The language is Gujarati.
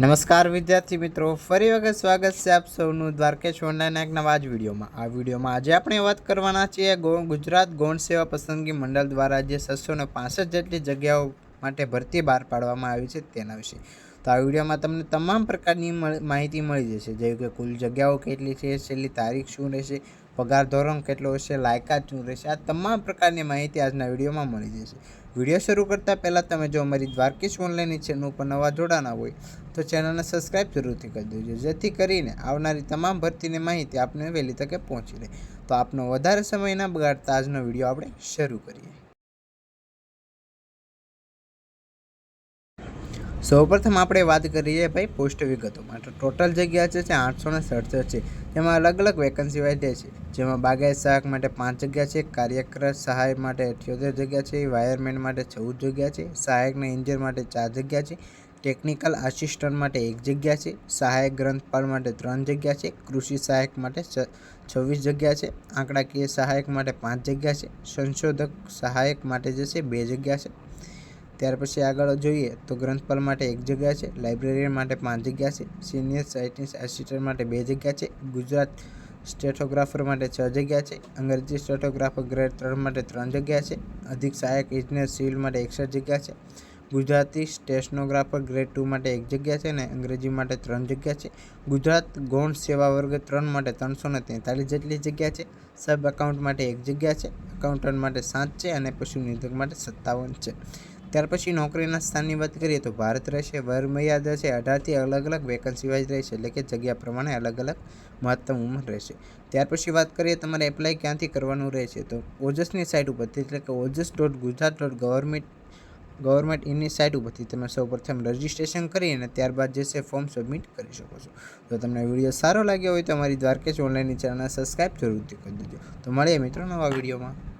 નમસ્કાર વિદ્યાર્થી મિત્રો, ફરી વખત સ્વાગત છે આપ સૌનું દ્વારકેશ ઓનલાઈન એક નવા જ વિડીયોમાં. આ વિડીયોમાં આજે આપણે વાત કરવાના છીએ ગુજરાત ગૌણ સેવા પસંદગી મંડળ દ્વારા જે છસો ને જેટલી જગ્યાઓ માટે ભરતી બહાર પાડવામાં આવી છે તેના વિશે. તો આ વિડીયોમાં તમને તમામ પ્રકારની માહિતી મળી જશે. જેવી કે કુલ જગ્યાઓ કેટલી છે, છેલ્લી તારીખ શું રહેશે, પગાર ધોરણ કેટલો હશે, લાયકાત શું રહેશે, આ તમામ પ્રકારની માહિતી આજના વિડીયોમાં મળી જશે. વીડિયો શરૂ કરતાં પહેલાં તમે જો અમારી દ્વારકેશ ઓનલાઈન ચેનલ ઉપર નવા જોડાના હોય, તો ચેનલને સબસ્ક્રાઇબ જરૂરથી કરી દેજો. જેથી કરીને આવનારી તમામ ભરતીની માહિતી આપને વહેલી તકે પહોંચી રહે. તો આપનો વધારે સમય ના બગાડતા આજનો વીડિયો આપણે શરૂ કરીએ. સૌપ્રથમ આપણે વાત કરીએ ભાઈ પોસ્ટ વિગતો માટે ટોટલ જગ્યા છે તે આઠસો ને સડસઠ છે. તેમાં અલગ અલગ વેકન્સી વાઇઝ છે. જેમાં બાગાયત સહાયક માટે પાંચ જગ્યા છે કાર્યકર સહાય માટે અઠ્યોતેર જગ્યા છે વાયરમેન માટે ચૌદ જગ્યા છે સહાયકના ઇન્જિન માટે ચાર જગ્યા છે ટેકનિકલ આસિસ્ટન્ટ માટે એક જગ્યા છે, સહાયક ગ્રંથપાલ માટે ત્રણ જગ્યા છે, કૃષિ સહાયક માટે છવ્વીસ જગ્યા છે, આંકડાકીય સહાયક માટે પાંચ જગ્યા છે, સંશોધક સહાયક માટે જે છે બે જગ્યા છે. ત્યાર પછી આગળ જોઈએ તો ગ્રંથપાલ માટે એક જગ્યા છે લાઇબ્રેરિયન માટે પાંચ જગ્યા છે, સિનિયર સાયન્ટિસ્ટ આસિસ્ટન્ટ માટે બે જગ્યા છે, ગુજરાત સ્ટેટોગ્રાફર માટે છ જગ્યા છે, અંગ્રેજી સ્ટેટોગ્રાફર ગ્રેડ ત્રણ માટે ત્રણ જગ્યા છે, અધિક સહાયક ઇજનેર સિવિલ માટે એકસઠ જગ્યા છે, ગુજરાતી સ્ટેશનોગ્રાફર ગ્રેડ ટુ માટે એક જગ્યા છે અને અંગ્રેજી માટે ત્રણ જગ્યા છે. ગુજરાત ગૌણ સેવા વર્ગ ત્રણ માટે ત્રણસો ને તેતાલીસ જેટલી જગ્યા છે, સબ એકાઉન્ટ માટે એક જગ્યા છે, એકાઉન્ટન્ટ માટે સાત છે અને પશુ નિર્ધક માટે સત્તાવન છે. ત્યાર પછી નોકરીના સ્થાનની વાત કરીએ તો ભારત રહેશે વર મર્યાદા છે અઢારથી અલગ અલગ વેકન્સી વાઇઝ રહેશે, એટલે કે જગ્યા પ્રમાણે અલગ અલગ મહત્તમ ઉંમર રહેશે. ત્યાર પછી વાત કરીએ તમારે એપ્લાય ક્યાંથી કરવાનું રહેશે, તો ઓજસની સાઇટ ઉપરથી, એટલે કે Ojas dot Gujarat dot government government ઇનની site ઉપરથી તમે સૌપ્રથમ રજિસ્ટ્રેશન કરી અને ત્યારબાદ જે છે ફોર્મ સબમિટ કરી શકો છો. જો તમને વીડિયો સારો લાગ્યો હોય તો અમારી દ્વારકેશ ઓનલાઈનની ચેનલને સબસ્ક્રાઈબ જરૂરથી કરી દેજો. તો મળીએ મિત્રો નવા વિડીયોમાં